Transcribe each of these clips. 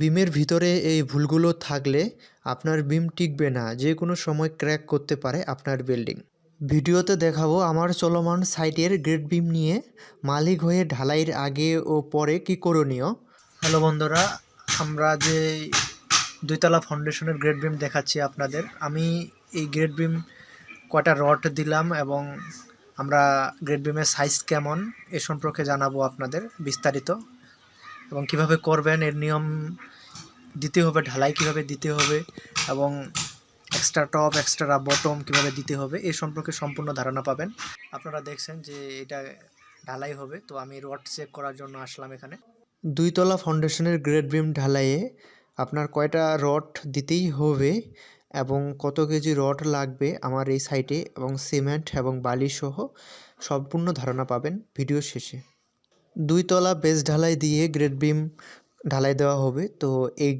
বিমের ভিতরে এই ভুলগুলো থাকলে আপনার বিম টিকবে না, যে কোনো সময় ক্র্যাক করতে পারে আপনার বিল্ডিং। ভিডিওতে দেখাবো আমার চলমান সাইটের গ্রেড বিম নিয়ে মালিক হয়ে ঢালাইয়ের আগে ও পরে কি করণীয়। হ্যালো বন্ধুরা, আমরা যে দুইতলা ফাউন্ডেশনের গ্রেড বিম দেখাচ্ছি আপনাদের। আমি এই গ্রেড বিম কয়টা রড দিলাম এবং আমরা গ্রেড বিমের সাইজ কেমন এ সম্পর্কে জানাব আপনাদের বিস্তারিত। এবং কীভাবে করবেন, এর নিয়ম দিতে হবে, ঢালাই কীভাবে দিতে হবে, এবং এক্সট্রা টপ এক্সট্রা বটম কীভাবে দিতে হবে এই সম্পর্কে সম্পূর্ণ ধারণা পাবেন। আপনারা দেখছেন যে এটা ঢালাই হবে, তো আমি রড চেক করার জন্য আসলাম এখানে। দুইতলা ফাউন্ডেশনের গ্রেড বিম ঢালাইয়ে আপনার কয়টা রড দিতেই হবে এবং কত কেজি রড লাগবে আমার এই সাইটে এবং সিমেন্ট এবং বালি সহ সম্পূর্ণ ধারণা পাবেন ভিডিও শেষে। দুইতলা বেস ঢালাই দিয়ে গ্রেড বিম ঢালাই দেওয়া হবে। তো এই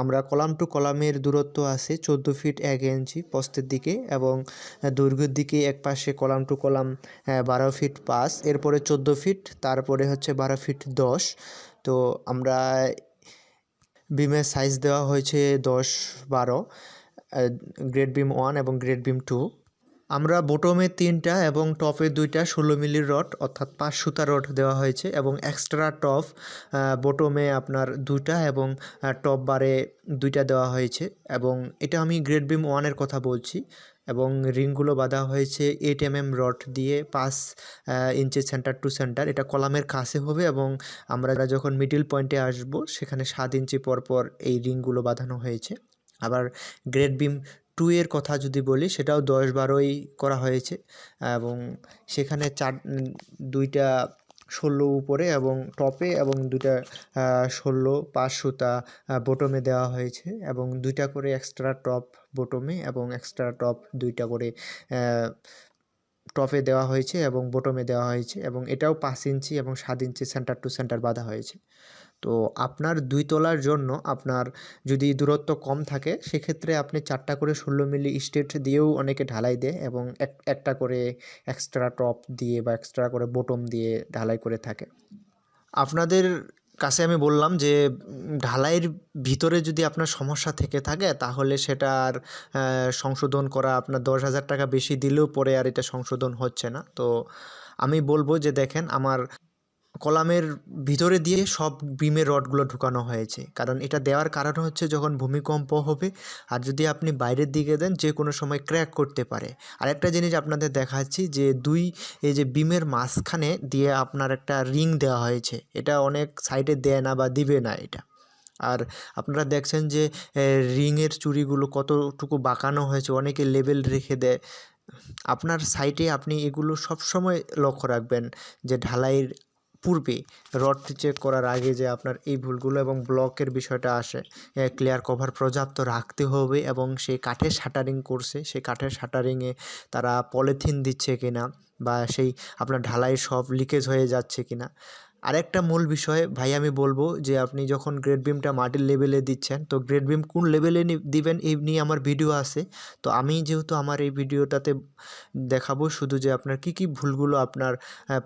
আমরা কলাম টু কলামের দূরত্ব আছে চোদ্দ ফিট এক ইঞ্চি পোস্তের দিকে এবং দৈর্ঘ্যের দিকে এক পাশে কলাম টু কলাম বারো ফিট পাঁচ, এরপরে চোদ্দ ফিট, তারপরে হচ্ছে বারো ফিট দশ। তো আমরা বিমের সাইজ দেওয়া হয়েছে দশ বারো গ্রেড বিম ওয়ান এবং গ্রেড বিম টু আমরা বোটমে তিনটা এবং টপে দুইটা ষোলো মিলির রড, অর্থাৎ পাঁচ সুতা রড দেওয়া হয়েছে এবং এক্সট্রা টপ বোটমে আপনার দুইটা এবং টপ বারে দুইটা দেওয়া হয়েছে এবং এটা আমি গ্রেড বিম ওয়ানের কথা বলছি এবং রিংগুলো বাঁধা হয়েছে এইট এম এম রড দিয়ে পাঁচ ইঞ্চি সেন্টার টু সেন্টার এটা কলামের কাছে হবে এবং আমরা যখন মিডিল পয়েন্টে আসব, সেখানে সাত ইঞ্চি পর পর এই রিংগুলো বাঁধানো হয়েছে। আবার গ্রেড বিম টু এর কথা যদি বলি, সেটাও দশ বারোই করা হয়েছে এবং সেখানে চার দুইটা ষোলো উপরে এবং টপে এবং দুইটা ষোলো পাঁচ সুতা বটমে দেওয়া হয়েছে এবং দুইটা করে এক্সট্রা টপ বটমে এবং এক্সট্রা টপ দুইটা করে টপে দেওয়া হয়েছে এবং বটমে দেওয়া হয়েছে এবং এটাও পাঁচ ইঞ্চি এবং সাত ইঞ্চি সেন্টার টু সেন্টার বাঁধা হয়েছে। তো আপনার দুই তলার জন্য আপনার যদি দূরত্ব কম থাকে, সেক্ষেত্রে আপনি চারটা করে ষোলো মিলি স্টেট দিয়েও অনেকে ঢালাই দেয় এবং এক, একটা করে এক্সট্রা টপ দিয়ে বা এক্সট্রা করে বটম দিয়ে ঢালাই করে থাকে। আপনাদের কাছে আমি বললাম যে, ঢালাইয়ের ভিতরে যদি আপনার সমস্যা থেকে থাকে, তাহলে সেটা আর সংশোধন করা আপনার দশ হাজার টাকা বেশি দিলেও পরে আর এটা সংশোধন হচ্ছে না। তো আমি বলব যে, দেখেন, আমার কলামের ভিতরে দিয়ে সব বিমের রডগুলো ঢুকানো হয়েছে। কারণ এটা দেওয়ার কারণ হচ্ছে যখন ভূমিকম্প হবে, আর যদি আপনি বাইরের দিকে দেন, যে কোনো সময় ক্র্যাক করতে পারে। আরেকটা জিনিস আপনাদের দেখাচ্ছি যে দুই, এই যে বিমের মাঝখানে দিয়ে আপনার একটা রিং দেওয়া হয়েছে। এটা অনেক সাইডে দেয় না বা দিবে না এটা। আর আপনারা দেখছেন যে রিংয়ের চুরিগুলো কতটুকু বাঁকানো হয়েছে, অনেকে লেবেল রেখে দেয়। আপনার সাইটে আপনি এগুলো সবসময় লক্ষ্য রাখবেন যে ঢালাইয়ের পূর্বে। রডটি চেক করার আগে যে আপনার এই ভুলগুলো এবং ব্লকের বিষয়টা আসে ক্লিয়ার কভার পর্যাপ্ত রাখতে হবে এবং সে কাঠের শাটারিং করছে সেই কাঠের শাটারিংয়ে তারা পলিথিন দিচ্ছে কিনা বা সেই আপনার ঢালাই সব লিকেজ হয়ে যাচ্ছে কিনা। আরেকটা মূল বিষয়, ভাই, আমি বলব যে আপনি যখন গ্রেড বিমটা মাটির লেভেলে দিচ্ছেন, তো গ্রেড বিম কোন লেভেলে দিবেন এই নিয়ে আমার ভিডিও আছে। তো আমি যেহেতু আমার এই ভিডিওটাতে দেখাবো শুধু যে আপনার কি কি ভুলগুলো আপনার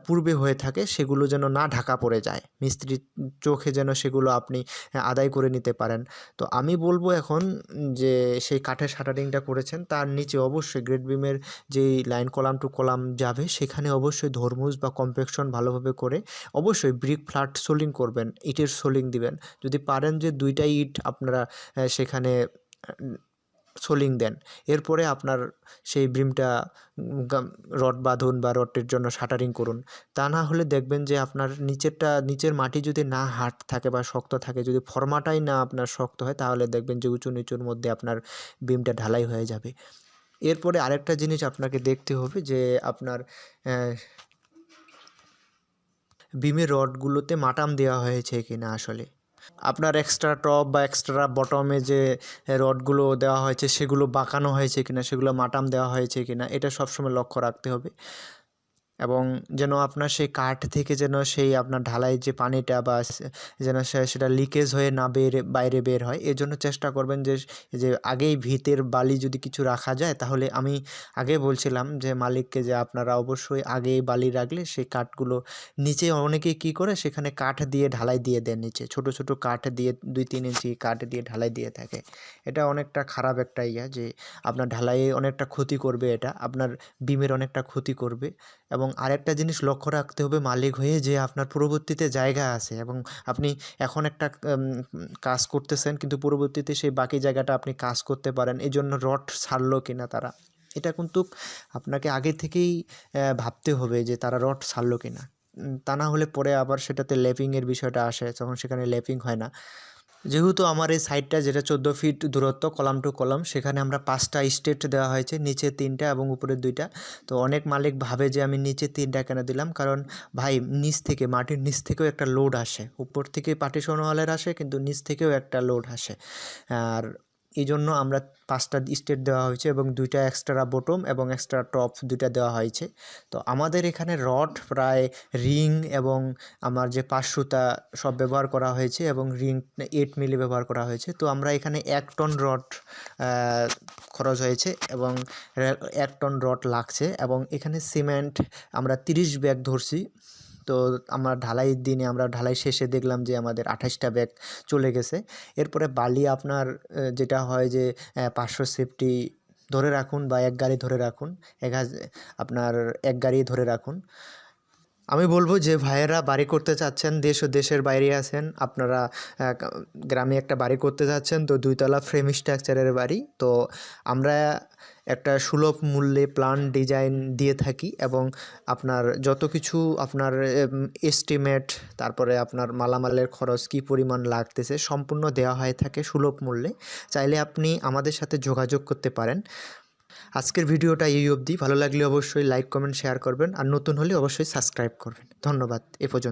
পূর্বে হয়ে থাকে, সেগুলো যেন না ঢাকা পড়ে যায়। মিস্ত্রির চোখে যেন সেগুলো আপনি আদায় করে নিতে পারেন। তো আমি বলব এখন যে সেই কাঠের শাটারিংটা করেছেন, তার নিচে অবশ্যই গ্রেড বিমের যেই লাইন কলাম টু কলাম যাবে, সেখানে অবশ্যই ধর্মুজ বা কম্পেকশন ভালোভাবে করে, অবশ্যই অবশ্যই ব্রিক ফ্ল্যাট সোলিং করবেন, ইটের সোলিং দিবেন। যদি পারেন যে দুইটা ইট আপনারা সেখানে সোলিং দেন। এরপরে আপনার সেই ব্রিমটা রড বাঁধুন বা রডটির জন্য শাটারিং করুন। তা না হলে দেখবেন যে আপনার নিচেরটা, নিচের মাটি যদি না হাট থাকে বা শক্ত থাকে, যদি ফর্মাটাই না আপনার শক্ত হয়, তাহলে দেখবেন যে উঁচু নিচুর মধ্যে আপনার বিমটা ঢালাই হয়ে যাবে। এরপরে আরেকটা জিনিস আপনাকে দেখতে হবে যে আপনার বিমের রডগুলোতে মাটাম দেওয়া হয়েছে কি না আসলে। আপনার এক্সট্রা টপ বা এক্সট্রা বটমে যে রডগুলো দেওয়া হয়েছে, সেগুলো বাঁকানো হয়েছে কিনা, সেগুলো মাটাম দেওয়া হয়েছে কিনা, এটা সবসময় লক্ষ্য রাখতে হবে। এবং যেন আপনার সেই কাঠ থেকে যেন সেই আপনার ঢালাইয়ের যে পানিটা বা যেন সেটা লিকেজ হয়ে না বের, বাইরে বের হয়, এর জন্য চেষ্টা করবেন যে যে আগেই ভিতের বালি যদি কিছু রাখা যায়, তাহলে আমি আগে বলছিলাম যে মালিককে যে আপনারা অবশ্যই আগেই বালি রাখলে সেই কাঠগুলো নিচে অনেকে কি করে, সেখানে কাঠ দিয়ে ঢালাই দিয়ে দেন নিচে, ছোট ছোট কাঠ দিয়ে দুই তিন ইঞ্চি কাঠ দিয়ে ঢালাই দিয়ে থাকে। এটা অনেকটা খারাপ একটা ইয়া যে, আপনার ঢালাইয়ে অনেকটা ক্ষতি করবে এটা, আপনার বিমের অনেকটা ক্ষতি করবে এবং আরেকটা জিনিস লক্ষ্য রাখতে হবে মালিক হয়ে যে আপনার পরবর্তীতে জায়গা আছে এবং আপনি এখন একটা কাজ করতেছেন কিন্তু পরবর্তীতে সেই বাকি জায়গাটা আপনি কাজ করতে পারেন। এই জন্য রড ছাড়লো কিনা তারা? এটা কিন্তু আপনাকে আগে থেকেই ভাবতে হবে যে তারা রড ছাড়লো কিনা। তা না হলে পরে আবার সেটাতে লেপিংয়ের বিষয়টা আসে তখন সেখানে লেপিং হয় না। যেহেতু আমার এই সাইডটা যেটা চোদ্দ ফিট দূরত্ব, কলাম টু কলাম, সেখানে আমরা পাঁচটা স্টেট দেওয়া হয়েছে, নিচে তিনটা এবং উপরে দুইটা। তো অনেক মালিক ভাবে যে আমি নিচে তিনটা কেন দিলাম, কারণ ভাই নিচ থেকে, মাটির নিচ থেকেও একটা লোড আসে। উপর থেকে পার্টিশন ওয়ালের আসে, কিন্তু নিচ থেকেও একটা লোড আসে। আর এই জন্য আমরা পাঁচটা স্টেট দেওয়া হয়েছে এবং দুইটা এক্সট্রা বটম এবং এক্সট্রা টপ দুইটা দেওয়া হয়েছে। তো আমাদের এখানে রড প্রায় রিং এবং আমার যে পাঁচশোতা সব ব্যবহার করা হয়েছে এবং রিং এইট মিলি ব্যবহার করা হয়েছে। তো আমরা এখানে এক টন রড খরচ হয়েছে এবং এক টন রড লাগছে এবং এখানে সিমেন্ট আমরা তিরিশ ব্যাগ ধরছি। তো আমরা ঢালাইয়ের দিনে আমরা ঢালাই শেষে দেখলাম যে আমাদের আঠাশটা ব্যাগ চলে গেছে। এরপরে বালি আপনার যেটা হয় যে পাঁচশো সেফটি ধরে রাখুন বা এক গাড়ি ধরে রাখুন, এক আপনার এক গাড়ি ধরে রাখুন। আমি বলব যে ভাইয়েরা বাড়ি করতে চাচ্ছেন, দেশ ও দেশের বাইরে আছেন, আপনারা গ্রামে একটা বাড়ি করতে চাচ্ছেন, তো দুইতলা ফ্রেম স্ট্রাকচারের বাড়ি। তো আমরা একটা সুলভ মূল্যে প্ল্যান ডিজাইন দিয়ে থাকি এবং আপনার যত কিছু আপনার এস্টিমেট তারপরে আপনার মালামালের খরচ কী পরিমাণ লাগতেছে, সম্পূর্ণ দেওয়া হয়ে থাকে সুলভ মূল্যে। চাইলে আপনি আমাদের সাথে যোগাযোগ করতে পারেন। আজকের ভিডিওটা এই অবধি। ভালো লাগলে অবশ্যই লাইক কমেন্ট শেয়ার করবেন। আর নতুন হলে অবশ্যই সাবস্ক্রাইব করবেন। ধন্যবাদ। এ পর্যন্ত।